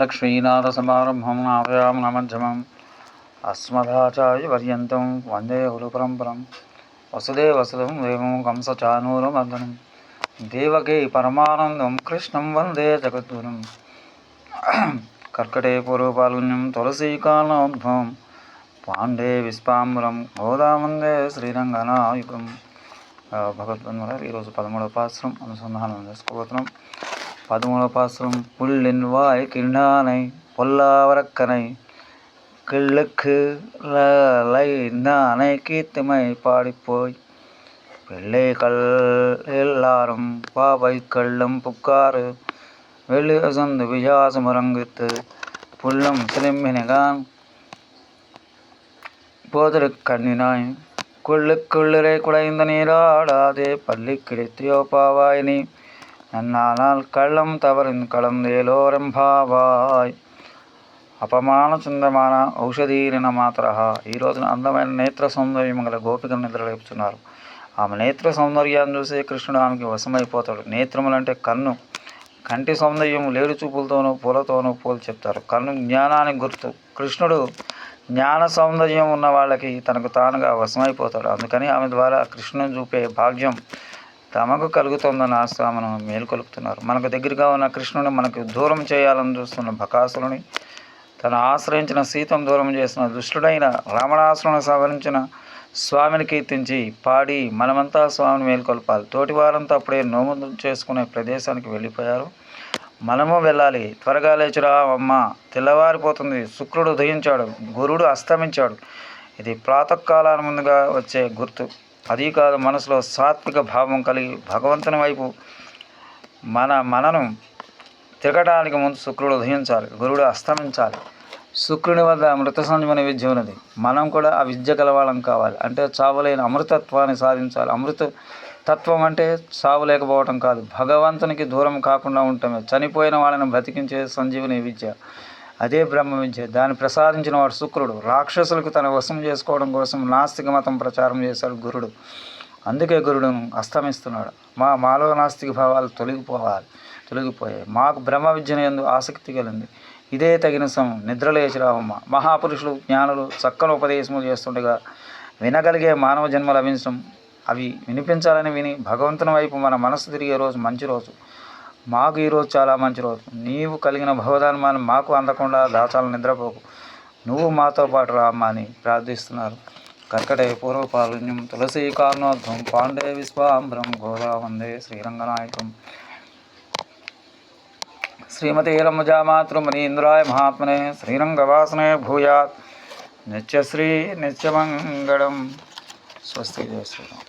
లక్ష్మీనాథసమారంభం నాభయాం నమధ్యమం. అస్మదాచార్యపర్యంతం వందే గురు పరంపరం వసుదే వసుదం దేవం కంసచానూరమర్దనం. దేవకీ పరమానందం కృష్ణం వందే జగద్గురం. కర్కటే పూర్వపాలుణ్యం తులసీకాలనోద్భవం పాండే విశ్వాంబురం గోదామందే శ్రీరంగనాయుగం భగవద్బంధువుల ఈరోజు పదమూడవ పాశ్రం అనుసంధానం చేసుకోబోతున్నాం. பதுமல பாசம் புல்லின் வாய் கிண்ணானை பொல்லாவரக்கனை கிள்ளுக்கு லை நானை கீத்துமை பாடிப்போய். பிள்ளைகள் எல்லாரும் பாவை கள்ளம் புக்காறு வெளியசந்து வியாசம் உறங்குத்து புல்லும் திரும்பினகான் போதிரு கண்ணினாய். குள்ளுக்குள்ளிரை குடைந்த நீராடாதே பள்ளி கிடைத்தியோ பாவாய் நீ நன்னானால் కళ్ళం తవరిన్ కళందేలోరంభావాయ్ అపమాన చిందమాన ఔషధీరిన మాత్ర ఈ రోజున అందమైన నేత్ర సౌందర్యం గల గోపికను నిద్రలేపుతున్నారు ఆమె నేత్ర సౌందర్యాన్ని చూసే కృష్ణుడు ఆమెకి వశమైపోతాడు నేత్రములంటే కన్ను కంటి సౌందర్యం లేడు చూపులతోనూ పూలతోనూ పూలు చెప్తారు కన్ను జ్ఞానానికి గుర్తు కృష్ణుడు జ్ఞాన సౌందర్యం ఉన్న వాళ్ళకి తనకు తానుగా వశమైపోతాడు అందుకని ఆమె ద్వారా కృష్ణుని చూపే భాగ్యం తమకు కలుగుతుందన్న ఆశ్రామను మనం మేలుకొలుపుతున్నారు మనకు దగ్గరగా ఉన్న కృష్ణుని మనకు దూరం చేయాలని చూస్తున్న బకాసురుని తను ఆశ్రయించిన సీతం దూరం చేసిన దుష్టుడైన రావణాసురుని సవరించిన స్వామిని కీర్తించి పాడి మనమంతా స్వామిని మేల్కొల్పాలి తోటి వారంతా అప్పుడే నోము చేసుకునే ప్రదేశానికి వెళ్ళిపోయారు. మనము వెళ్ళాలి. త్వరగా లేచురా అమ్మ. తెల్లవారిపోతుంది. శుక్రుడు ఉదయించాడు. గురుడు అస్తమించాడు. ఇది ప్రాతకాలాల ముందుగా వచ్చే గుర్తు. అదీ కాదు మనసులో సాత్విక భావం కలిగి భగవంతుని వైపు మన మనను తిరగడానికి ముందు శుక్రుడు ఉదయించాలి గురుడు అస్తమించాలి. శుక్రుని వద్ద అమృత సంజమని విద్య ఉన్నది. మనం కూడా ఆ విద్య కలవాళ్ళం కావాలి. అంటే చావులేని అమృతత్వాన్ని సాధించాలి. అమృత తత్వం అంటే చావు లేకపోవటం కాదు. భగవంతునికి దూరం కాకుండా ఉండటమే. చనిపోయిన వాళ్ళని బ్రతికించే సంజీవుని విద్య. అదే బ్రహ్మ దాన్ని ప్రసాదించిన వాడు శుక్రుడు. రాక్షసులకు తన వశం చేసుకోవడం కోసం నాస్తిక మతం ప్రచారం చేశాడు గురుడు. అందుకే గురుడును అస్తమిస్తున్నాడు. మా మాలో నాస్తిక భావాలు తొలగిపోవాలి తొలగిపోయాయి. మాకు బ్రహ్మ విద్యను ఎందు ఆసక్తి కలిగింది. ఇదే తగిన సమయం. నిద్రలేచి రావమ్మ. మహాపురుషులు జ్ఞానులు చక్కని ఉపదేశములు చేస్తుండగా వినగలిగే మానవ జన్మ లభించడం. అవి వినిపించాలని విని భగవంతుని వైపు మన మనసు తిరిగే రోజు మంచి రోజు. మాకు ఈరోజు చాలా మంచి రోజు. నీవు కలిగిన భవధర్మాన్ని మాకు అందకుండా దాచాలని నిద్రపోకు. నువ్వు మాతో పాటు రామ్మా అని ప్రార్థిస్తున్నారు. కర్కటే పూర్వపాలుణ్యం తులసీ కారణోద్ధం పాండే విశ్వాంబరం గోదా వందే శ్రీరంగనాయకం. శ్రీమతే రమజామాతృమనీంద్రాయ మహాత్మనే శ్రీరంగవాసనే భూయాత్. నిత్యశ్రీ నిత్యమంగళం. స్వస్తి చేస్తున్నాం